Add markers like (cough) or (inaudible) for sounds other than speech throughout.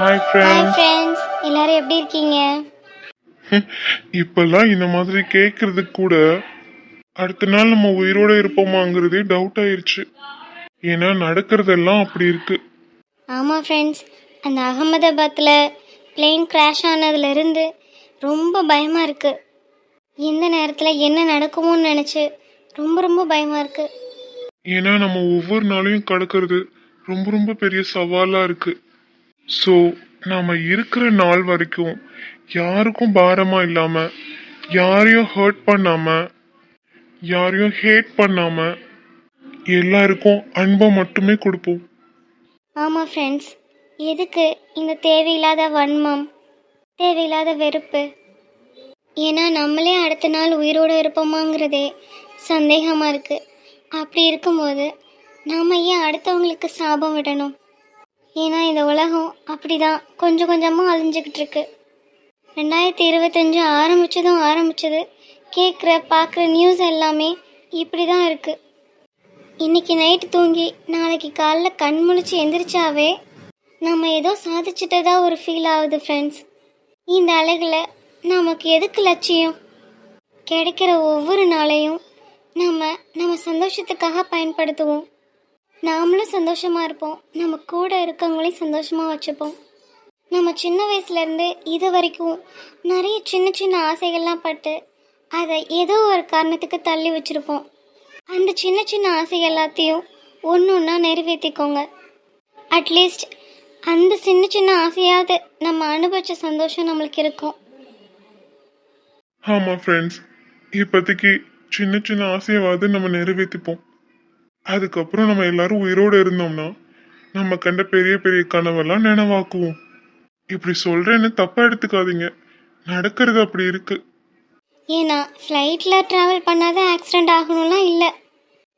Hi friends friends எல்லாரும் எப்படி இருக்கீங்க? (laughs) இப்பெல்லாம் இந்த மாதிரி கேட்கறதுக்கு கூட அடுத்த நாள் நம்ம உயிரோட இருப்போமாங்கிறதே டவுட் ஆயிருச்சு. ஏன்னா நடக்கிறதெல்லாம் அப்படி இருக்கு. ஆமாம் ஃப்ரெண்ட்ஸ் அந்த அகமதாபாத்தில் பிளேன் கிராஷ் ஆனதுலேருந்து ரொம்ப பயமாக இருக்குது எந்த நேரத்தில் என்ன நடக்குமோன்னு நினச்சி ரொம்ப ரொம்ப பயமாக இருக்குது ஏன்னா நம்ம ஒவ்வொரு நாளையும் கடக்கிறது ரொம்ப ரொம்ப பெரிய சவாலா இருக்கு. ஸோ நாம இருக்கிற நாள் வரைக்கும் யாருக்கும் பாரமா இல்லாம யாரையும் ஹர்ட் பண்ணாம யாரையும் ஹேட் பண்ணாம எல்லாருக்கும் அன்பை மட்டுமே கொடுப்போம். ஆமாம் ஃப்ரெண்ட்ஸ் எதுக்கு இந்த தேவையில்லாத வன்மம் தேவையில்லாத வெறுப்பு? ஏன்னா நம்மளே அடுத்த நாள் உயிரோடு இருப்போமாங்கிறதே சந்தேகமாக இருக்குது அப்படி இருக்கும்போது நாம் ஏன் அடுத்தவங்களுக்கு சாபம் விடணும்? ஏன்னா இந்த உலகம் அப்படி தான் கொஞ்சம் கொஞ்சமாக அழிஞ்சுக்கிட்டு இருக்கு ரெண்டாயிரத்தி இருபத்தஞ்சு ஆரம்பிச்சதும் ஆரம்பிச்சது. கேட்குற பார்க்குற நியூஸ் எல்லாமே இப்படி தான் இருக்குது இன்னைக்கு நைட்டு தூங்கி நாளைக்கு காலைல கண் முழிச்சு எந்திரிச்சாவே நம்ம ஏதோ சாதிச்சிட்டதா ஒரு ஃபீல் ஆகுது ஃப்ரெண்ட்ஸ் இந்த அழகில் நமக்கு எதுக்கு லட்சியம்? கிடைக்கிற ஒவ்வொரு நாளையும் நம்ம நம்ம சந்தோஷத்துக்காக பயன்படுத்துவோம். நாமளும் சந்தோஷமாக இருப்போம். நம்ம கூட இருக்கவங்களையும் சந்தோஷமாக வச்சுப்போம். நம்ம சின்ன வயசுலேருந்து இது வரைக்கும் நிறைய சின்ன சின்ன ஆசைகள்லாம் பட்டு அதை ஏதோ ஒரு காரணத்துக்கு தள்ளி வச்சுருப்போம். அந்த சின்ன சின்ன ஆசை எல்லாத்தையும் ஒன்று ஒன்றா நிறைவேற்றிக்கோங்க அட்லீஸ்ட் அந்த சின்ன சின்ன ஆசையாவது நம்ம அனுபவிச்ச சந்தோஷம் நம்மளுக்கு இருக்கும். ஆமாம் ஃப்ரெண்ட்ஸ் இப்போதைக்கு சின்ன சின்ன ஆசையாவது நம்ம நிறைவேற்றிப்போம் அதுக்கப்புறம் நம்ம எல்லாரும் உயிரோடு இருந்தோம்னா நம்ம கண்ட பெரிய பெரிய கனவெல்லாம் நினைவாக்குவோம். இப்படி சொல்றேன்னு தப்பா எடுத்துக்காதீங்க. நடக்கிறது அப்படி இருக்கு. ஏன்னா ஃப்ளைட்டில் ட்ராவல் பண்ணாத ஆக்சிடெண்ட் ஆகணும்லாம் இல்லை.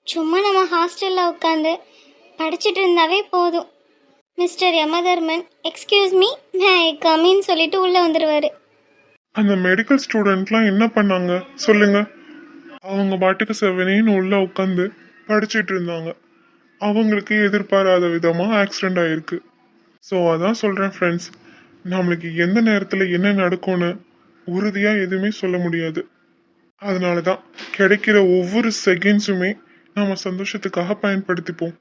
சும்மா நம்ம ஹாஸ்டலில் உட்காந்து படிச்சுட்டு இருந்தாவே போதும். Mister Yamadharman excuse me may கமின்னு சொல்லிட்டு உள்ளே வந்துடுவார் அந்த மெடிக்கல் ஸ்டூடெண்ட்லாம் என்ன பண்ணாங்க? சொல்லுங்க. அவங்க பாட்டுக்கு செவனேன்னு உள்ள உட்காந்து படிச்சிட்டு இருந்தாங்க அவங்களுக்கு எதிர்பாராத விதமாக ஆக்சிடெண்ட் ஆயிருக்கு. ஸோ அதான் சொல்கிறேன் ஃப்ரெண்ட்ஸ் நம்மளுக்கு எந்த நேரத்தில் என்ன நடக்கும்னு உறுதியாக எதுவுமே சொல்ல முடியாது. அதனால தான் கிடைக்கிற ஒவ்வொரு செகண்ட்ஸுமே நம்ம சந்தோஷத்துக்காக பயன்படுத்திப்போம்.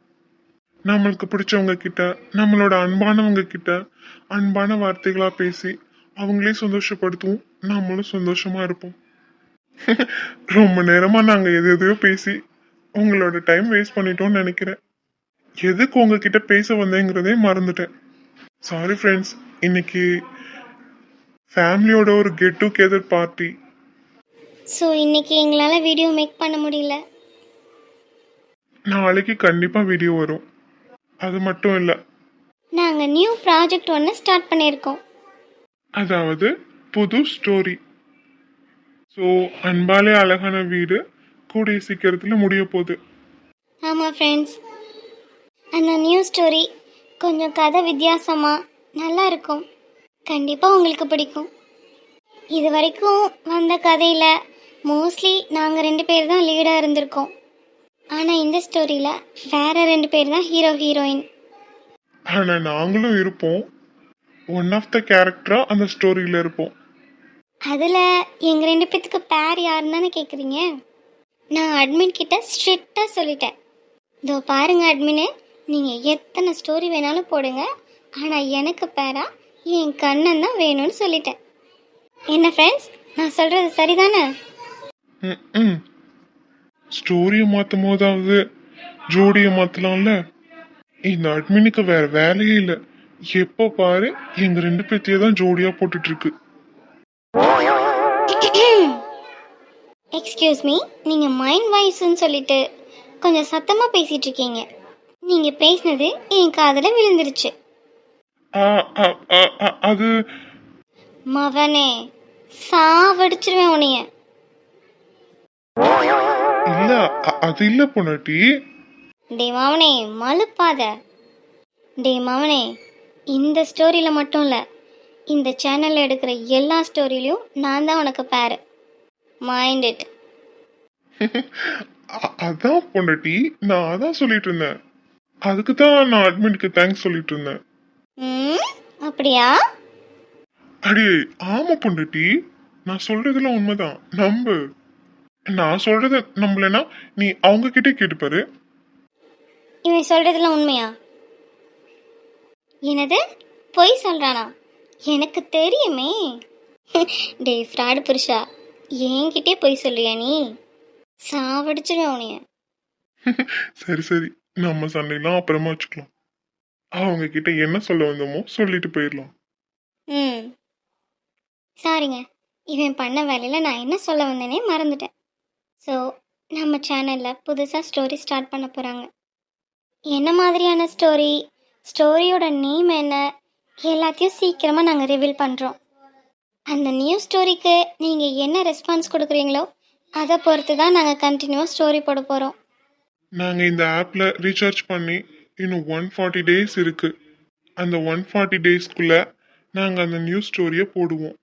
நம்மளுக்கு பிடிச்சவங்க கிட்ட நம்மளோட அன்பானவங்க கிட்ட அன்பான வார்த்தைகளாக பேசி அவங்களே சந்தோஷப்படுத்துவோம். நம்மளும் சந்தோஷமாக இருப்போம். (laughs) ரொம்ப நேரமாக நாங்கள் எது எதையோ பேசி உங்களோட டைம் வேஸ்ட் பண்ணிட்டோம்னு நினைக்கிறேன். எதுக்கு உங்ககிட்ட பேச வந்தேங்கிறதே மறந்துட்டேன். சாரி ஃப்ரெண்ட்ஸ் இன்னைக்கு ஃபேமிலியோட ஒரு கெட் டுகெதர் பார்ட்டி ஸோ இன்னைக்கு எங்களால் வீடியோ மேக் பண்ண முடியல. நாளைக்கு கண்டிப்பா வீடியோ வரும். அது மட்டும் இல்லை. நாங்கள் நியூ ப்ராஜெக்ட் ஒன்று ஸ்டார்ட் பண்ணியிருக்கோம் அதாவது புது ஸ்டோரி ஸோ அன்பாலே அழகான வீடு. கூடிய சீக்கிரத்துல முடிய போகுது. ஆமாம் ஃப்ரெண்ட்ஸ் அந்த நியூ ஸ்டோரி கொஞ்சம் கதை வித்தியாசமாக நல்லா இருக்கும். கண்டிப்பாக உங்களுக்கு பிடிக்கும். இது வரைக்கும் வந்த கதையில் மோஸ்ட்லி நாங்கள் ரெண்டு பேர் தான் லீடாக இருந்திருக்கோம். ஆனால் இந்த ஸ்டோரியில் வேற ரெண்டு பேர் தான் ஹீரோ ஹீரோயின் ஆனா நாங்களும் இருப்போம். ஒன் ஆஃப் த கேரக்டரா அந்த ஸ்டோரியில இருப்போம். அதில் எங்கள் ரெண்டு பேத்துக்கு பேர் யாருன்னு தானே கேட்குறீங்க நான் அட்மின் கிட்ட ஸ்ட்ரிக்டாக சொல்லிட்டேன். இதோ பாருங்க அட்மினு நீங்கள் எத்தனை ஸ்டோரி வேணாலும் போடுங்க. ஆனால் எனக்கு பேரா என் கண்ணன் தான் வேணும்னு சொல்லிட்டேன். என்ன ஃப்ரெண்ட்ஸ் நான் சொல்கிறது சரிதானே? ஸ்டோரியை மாற்றும் போதாவது ஜோடியை மாற்றலாம்ல இந்த அட்மினுக்கு வேற வேலையே இல்லை. எப்போ பாரு எங்க ரெண்டு பேர்த்தையே தான் ஜோடியா போட்டுட்டு இருக்கு. (coughs) எக்ஸ்கியூஸ் மீ நீங்கள் மைண்ட் வாய்ஸ்ன்னு சொல்லிட்டு கொஞ்சம் சத்தமாக பேசிகிட்டு இருக்கீங்க நீங்கள் பேசினது என் காதில் விழுந்துருச்சு. அது மவனே சாவடிச்சிருவேன் உன்னைய. இல்ல அது இல்ல பொண்டாட்டி. டே மாவனே மலுப்பாத. டே மாவனே இந்த ஸ்டோரியில் மட்டும் இல்லை இந்த சேனலில் எடுக்கிற எல்லா ஸ்டோரியிலையும் நான் தான் உனக்கு பேரு. மைண்ட் இட் (laughs) அதான் பொண்டாட்டி நான் அதான் சொல்லிட்டு இருந்தேன் அதுக்கு தான் நான் அட்மினுக்கு தேங்க்ஸ் சொல்லிட்டு இருந்தேன் ம்? அப்படியா? அடியே ஆமா பொண்டுட்டி. நான் சொல்றதுலாம் உண்மைதான். நம்பு. நான் சொல்றத நம்பலனா நீ அவங்க கிட்டே கேட்டுப்பாரு இவன் சொல்றதெல்லாம் உண்மையா? என்னது? பொய் சொல்றானா? எனக்கு தெரியுமே. (laughs) டேய் ஃப்ராடு புருஷா. என்கிட்டே பொய் சொல்றியா நீ? சாவடிச்சிருவேன் உனைய சரி சரி. நம்ம சண்டையெல்லாம் அப்புறமா வச்சுக்கலாம். அவங்க கிட்ட என்ன சொல்ல வந்தோமோ சொல்லிட்டு போயிடலாம். ம். சாரிங்க. இவன் பண்ண வேலையில் நான் என்ன சொல்ல வந்தேனே மறந்துட்டேன். ஸோ நம்ம சேனலில் புதுசாக ஸ்டோரி ஸ்டார்ட் பண்ண போகிறாங்க என்ன மாதிரியான ஸ்டோரி ஸ்டோரியோட நேம் என்ன? எல்லாத்தையும் சீக்கிரமாக நாங்கள் ரிவீல் பண்ணுறோம் அந்த நியூ ஸ்டோரிக்கு நீங்கள் என்ன ரெஸ்பான்ஸ் கொடுக்குறீங்களோ அதை பொறுத்து தான் நாங்கள் கண்டினியூவாக ஸ்டோரி போட போகிறோம் நாங்க இந்த ஆப்ல ரீசார்ஜ் பண்ணி இன்னும் ஒன் ஃபார்ட்டி டேஸ் இருக்கு. அந்த ஒன் ஃபார்ட்டி டேஸ்க்குள்ள நாங்க அந்த நியூஸ் ஸ்டோரியை போடுவோம்.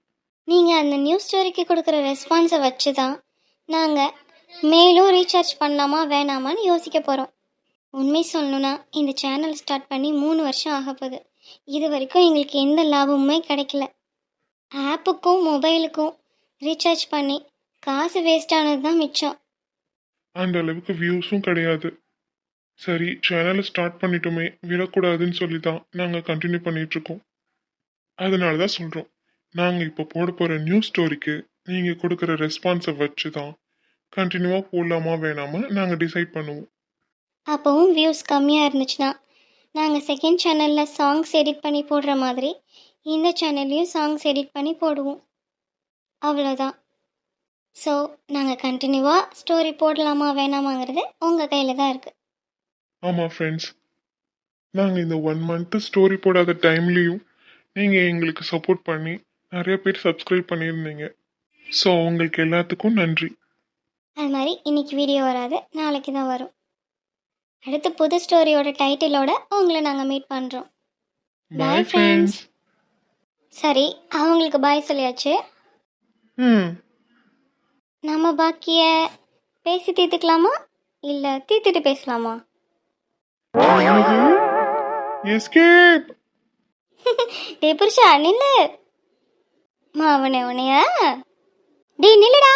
நீங்கள் அந்த நியூஸ் ஸ்டோரிக்கு கொடுக்குற ரெஸ்பான்ஸை வச்சு தான் நாங்கள் மேலும் ரீசார்ஜ் பண்ணலாமா வேணாமான்னு யோசிக்க போகிறோம் உண்மை சொல்லணும்னா இந்த சேனல் ஸ்டார்ட் பண்ணி மூணு வருஷம் ஆக போகுது இது வரைக்கும் எங்களுக்கு எந்த லாபமுமே கிடைக்கல. ஆப்புக்கும் மொபைலுக்கும் ரீசார்ஜ் பண்ணி காசு வேஸ்ட் ஆனது தான் மிச்சம். அந்த அளவுக்கு வியூஸும் கிடையாது. சரி சேனலை ஸ்டார்ட் பண்ணிட்டோமே விடக்கூடாதுன்னு சொல்லி தான் நாங்கள் கண்டினியூ பண்ணிட்டு இருக்கோம் அதனால தான் சொல்கிறோம் நாங்கள் இப்போ போட போகிற நியூஸ் ஸ்டோரிக்கு நீங்கள் கொடுக்குற ரெஸ்பான்ஸை வச்சு தான் கண்டினியூவாக போடலாமா வேணாமா நாங்கள் டிசைட் பண்ணுவோம். அப்போவும் வியூஸ் கம்மியாக இருந்துச்சுன்னா நாங்கள் செகண்ட் சேனலில் சாங்ஸ் எடிட் பண்ணி போடுற மாதிரி இந்த சேனல்லையும் சாங்ஸ் எடிட் பண்ணி போடுவோம். அவ்வளோதான் ஸோ நாங்கள் கண்டினியூவாக ஸ்டோரி போடலாமா வேணாமாங்கிறது உங்கள் கையில் தான் இருக்குது ஆமாம் ஃப்ரெண்ட்ஸ் நாங்கள் இந்த ஒன் மந்த்து ஸ்டோரி போடாத டைம்லேயும் நீங்கள் எங்களுக்கு சப்போர்ட் பண்ணி நிறைய பேர் சப்ஸ்கிரைப் பண்ணியிருந்தீங்க. ஸோ உங்களுக்கு எல்லாத்துக்கும் நன்றி. அது மாதிரி இன்னைக்கு வீடியோ வராது நாளைக்கு தான் வரும். அடுத்து புது ஸ்டோரியோட டைட்டிலோட உங்களை நாங்கள் மீட் பண்ணுறோம் பாய் ஃப்ரெண்ட்ஸ் சரி அவங்களுக்கு பாய் சொல்லியாச்சு. ம். நம்ம பாக்கிய பேசி தீர்த்துக்கலாமா? இல்லை தீர்த்துட்டு பேசலாமா? (laughs) எஸ்கேப் (laughs) டே புருஷா நில்லு. மாவனே உனையா டேய் நில்லுடா.